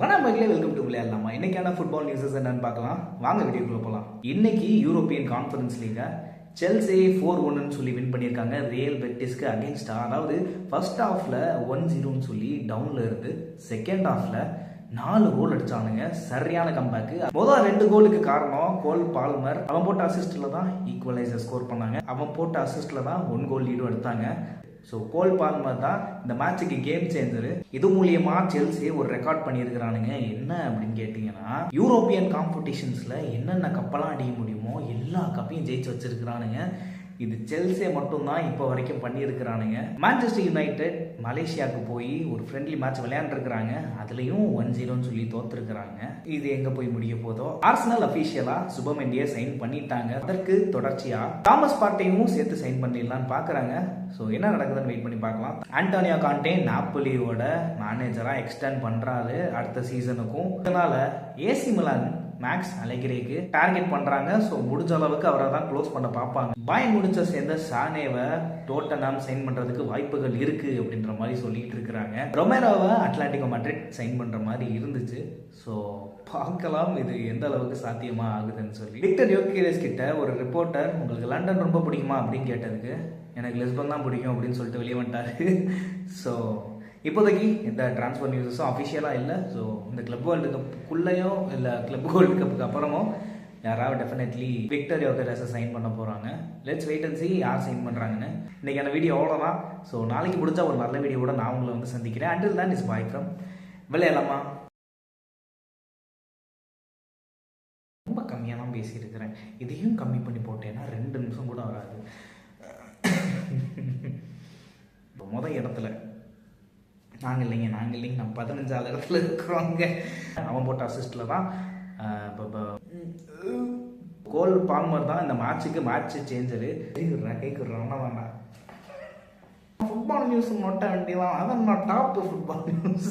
வணக்கம் மக்களே welcome to விளையாடலாமா? இன்னைக்கான ஃபுட்பால் நியூஸஸ் என்னன்னு பார்க்கலாம். வாங்க வீடியோக்குள்ள போகலாம் இன்னைக்கு European conference league Chelsea four ஒன்னு சொல்லி வின் பண்ணியிருக்காங்க. ரியல் பெட்டிஸ்க்கு அகேன்ஸ்டா அதாவது ஃபர்ஸ்ட் ஹாஃபில் ஒன் ஜீரோன்னு சொல்லி டவுனில் இருந்து செகண்ட் ஹாஃபில் நாலு கோல் அடிச்சானுங்க. சரியான கம்பேக்கு முதல் ரெண்டு கோலுக்கு காரணம் கோல் பால்மர். அவன் போட்ட அசிஸ்ட்ல தான் ஈக்குவலைசர் ஸ்கோர் பண்ணாங்க. அவன் போட்ட அசிஸ்ட்ல தான் ஒன் கோல் லீடும் எடுத்தாங்க. ஸோ கோல் பால்மர் தான் இந்த மேட்சுக்கு கேம் சேஞ்சரு இது மூலியமா செல்சி ஒரு ரெக்கார்ட் பண்ணியிருக்கிறானுங்க. என்ன அப்படின்னு கேட்டிங்கன்னா யூரோப்பியன் காம்படிஷன்ஸில் என்னென்ன கப்பெல்லாம் அடிக்க முடியுமோ எல்லா கப்பையும் ஜெயிச்சு வச்சிருக்கிறானுங்க. இது செல்சியை மட்டும்தான் இப்போ வரைக்கும் பண்ணியிருக்கிறானுங்க. மான்செஸ்டர் யுனைடெட் மலேசியாவுக்கு போய் ஒரு ஃப்ரெண்ட்லி மேட்ச் விளையாண்டுருக்கிறாங்க. அதுலேயும் ஒன் ஜீரோன்னு சொல்லி தோத்துருக்குறாங்க. இது எங்கே போய் முடிய போதோ? ஆர்சனல் அஃபீஷியலாக சுபமெண்டியை சைன் பண்ணிட்டாங்க. அதற்கு தொடர்ச்சியாக தாமஸ் பார்ட்டையும் சேர்த்து சைன் பண்ணிடலான்னு பார்க்குறாங்க ஸோ என்ன நடக்குதுன்னு வெயிட் பண்ணி பார்க்கலாம். ஆண்டோனியோ காண்டே நாப்போலியோட மேனேஜராக எக்ஸ்டெண்ட் பண்ணுறாரு அடுத்த சீசனுக்கும் இதனால ஏசி மிலான் மேக்ஸ் அலைகிரேக்கு டார்கெட் பண்றாங்க. ஸோ முடிஞ்ச அளவுக்கு அவரை தான் க்ளோஸ் பண்ண பார்ப்பாங்க. பாய் முடிச்ச சேர்ந்த சானேவை டோட்டனாம் சைன் பண்றதுக்கு வாய்ப்புகள் இருக்கு அப்படின்ற மாதிரி சொல்லிட்டு இருக்கிறாங்க. ரொமேரோவை அட்லாண்டிகோ மட்ரிட் சைன் பண்ற மாதிரி இருந்துச்சு. ஸோ பார்க்கலாம் இது எந்த அளவுக்கு சாத்தியமா ஆகுதுன்னு சொல்லி. விக்டர் யோகிரேஸ் கிட்ட ஒரு ரிப்போர்ட்டர் உங்களுக்கு லண்டன் ரொம்ப பிடிக்குமா? அப்படின்னு கேட்டதுக்கு எனக்கு லிஸ்பன் தான் பிடிக்கும் அப்படின்னு சொல்லிட்டு வெளியே வந்துட்டாரு. ஸோ இப்போதைக்கு இந்த ட்ரான்ஸ்ஃபர் நியூஸஸும் அஃபிஷியலாக இல்லை. ஸோ இந்த கிளப் வேர்ல்டு கப்புக்குள்ளேயோ இல்லை கிளப் வேர்ல்டு கப்புக்கு அப்புறமோ யாராவது டெஃபினெட்லி விக்டர் யோகரஸை சைன் பண்ண போகிறாங்க லெட்ஸ் வெயிட் அண்ட் சி யார் சைன் பண்ணுறாங்கன்னு இன்றைக்கான வீடியோ அவ்வளோதான் ஸோ நாளைக்கு முடிச்சா ஒரு நல்ல வீடியோட நான் உங்களை வந்து சந்திக்கிறேன். அண்டில் தான் இஸ் பாய் ஃப்ரம் விளையாடலாமா? ரொம்ப கம்மியாக தான் பேசியிருக்கிறேன். இதையும் கம்மி பண்ணி போட்டேன்னா ரெண்டு நிமிஷம் கூட வராது இப்போ மொதல் இடத்துல நாங்கள் இல்லைங்க நாங்கள் இல்லைங்க. நம்ம பதினஞ்சாவது இடத்துல இருக்கிறோங்க அவன் போட்ட அசிஸ்டில் தான் இப்போ கோல் பால்மர் தான் இந்த மேட்ச்சுக்கு மேட்ச் சேஞ்சரு கேட்குறோம் வேண்டாம். ஃபுட்பால் நியூஸ் நோட்ட வேண்டியதான் அதான் நான் டாப் ஃபுட்பால் நியூஸ்